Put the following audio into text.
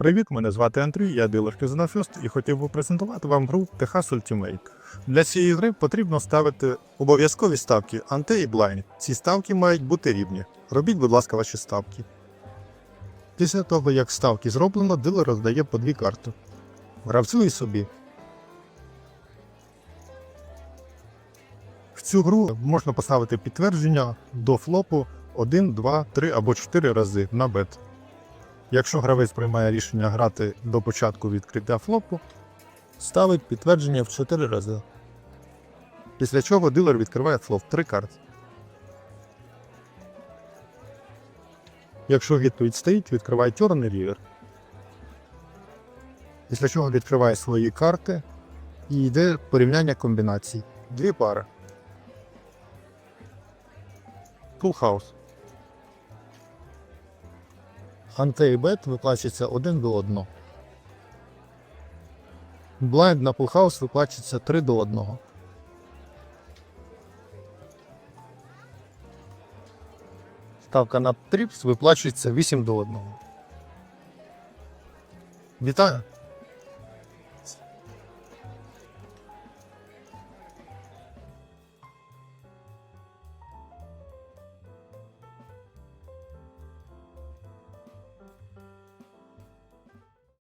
Привіт, мене звати Андрій, я дилер Казино і хотів би презентувати вам гру Техас Ultimate. Для цієї гри потрібно ставити обов'язкові ставки анте і блайнд. Ці ставки мають бути рівні. Робіть, будь ласка, ваші ставки. Після того, як ставки зроблено, дилер роздає по дві карти. Гравцю і собі. В цю гру можна поставити підтвердження до флопу 1, 2, 3 або 4 рази на бет. Якщо гравець приймає рішення грати до початку відкриття флопу, ставить підтвердження в 4 рази. Після чого дилер відкриває флоп 3 карти. Якщо відповідь стоїть, відкриває Turn і рівер. Після чого відкриває свої карти і йде порівняння комбінацій. Дві пари. Full House. Анте і бет виплачується один до одного. Блайнд на пулхаус виплачується 3 до 1. Ставка на тріпс виплачується 8 до 1. Вітаю!